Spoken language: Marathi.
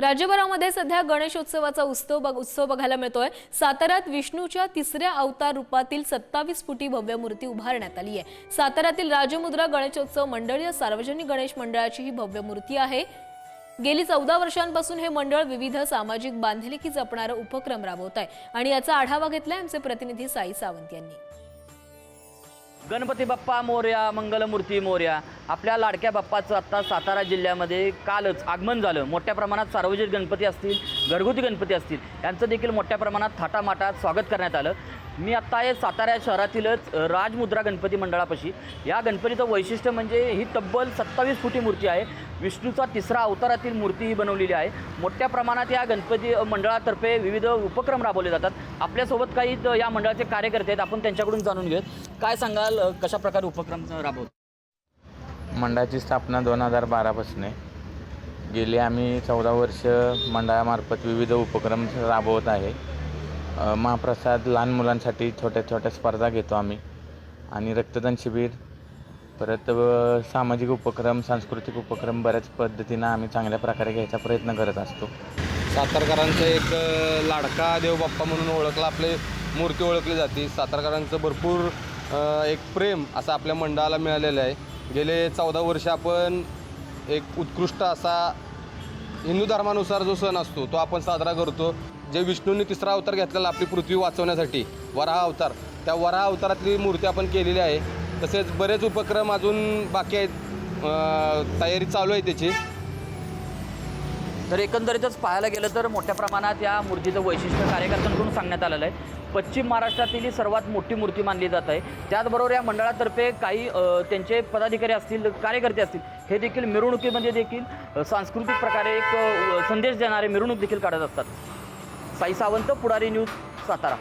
राज्यभरामध्ये सध्या गणेशोत्सवाचा उत्सव बघ- उत्सव बघायला मिळतोय. साताऱ्यात विष्णूच्या तिसऱ्या अवतार रूपातील सत्तावीस फुटी भव्य मूर्ती उभारण्यात आली आहे. साताऱ्यातील राजमुद्रा गणेशोत्सव मंडळ या सार्वजनिक गणेश मंडळाची ही भव्य मूर्ती आहे. गेली चौदा वर्षांपासून हे मंडळ विविध सामाजिक बांधिलकी जपणारा उपक्रम राबवत आहे. आणि याचा आढावा घेतलाय आमचे प्रतिनिधी साई सावंत यांनी. गणपती बाप्पा मोर्या मंगलमूर्ती मोर्या. आपल्या लाडक्या बाप्पाचं आत्ता सातारा जिल्ह्यामध्ये कालच आगमन झालं. मोठ्या प्रमाणात सार्वजनिक गणपती असतील घरगुती गणपती असतील यांचं देखील मोठ्या प्रमाणात थाटामाटात स्वागत करण्यात आलं. मी आत्ता आहे सातारा शहरातीलच राजमुद्रा गणपती मंडळापाशी. या गणपतीचं वैशिष्ट्य म्हणजे ही तब्बल सत्तावीस फुटी मूर्ती आहे. विष्णूचा तिसरा अवतारातील मूर्ती ही बनवलेली आहे. मोठ्या प्रमाणात या गणपती मंडळातर्फे विविध उपक्रम राबवले जातात. आपल्यासोबत काही या मंडळाचे कार्यकर्ते आहेत. आपण त्यांच्याकडून जाणून घेऊयात. काय सांगाल कशा प्रकारे उपक्रम राबवतो? मंडळाची स्थापना दोन हजार बारापासून आहे गेली आम्ही चौदा वर्ष मंडळामार्फत विविध उपक्रम राबवत आहे. महाप्रसाद लहान मुलांसाठी छोट्या छोट्या स्पर्धा घेतो आम्ही. आणि रक्तदान शिबिर परत सामाजिक उपक्रम सांस्कृतिक उपक्रम बऱ्याच पद्धतीनं आम्ही चांगल्या प्रकारे घ्यायचा प्रयत्न करत असतो. सातारकरांचं एक लाडका देवबाप्पा म्हणून ओळखला आपले मूर्ती ओळखली जाते. सातारकरांचं भरपूर एक प्रेम असं आपल्या मंडळाला मिळालेलं आहे. गेले चौदा वर्ष आपण एक उत्कृष्ट असा हिंदू धर्मानुसार जो सण असतो तो आपण साजरा करतो. जे विष्णूंनी तिसरा अवतार घेतलेला आपली पृथ्वी वाचवण्यासाठी वराह अवतार. त्या वराह अवतारातली मूर्ती आपण केलेली आहे. तसेच बरेच उपक्रम अजून बाकी आहेत. तयारी चालू आहे त्याची. तर एकंदरीतच पाहायला गेलं तर मोठ्या प्रमाणात या मूर्तीचं वैशिष्ट्य कार्यकर्त्यांकडून सांगण्यात आलेलं आहे. पश्चिम महाराष्ट्रातील ही सर्वात मोठी मूर्ती मानली जात आहे. त्याचबरोबर या मंडळातर्फे काही त्यांचे पदाधिकारी असतील कार्यकर्ते असतील हे देखील मिरवणुकीमध्ये देखील सांस्कृतिक प्रकारे एक संदेश देणारे मिरवणूक देखील काढत असतात. साई सावंत पुढारी न्यूज सातारा.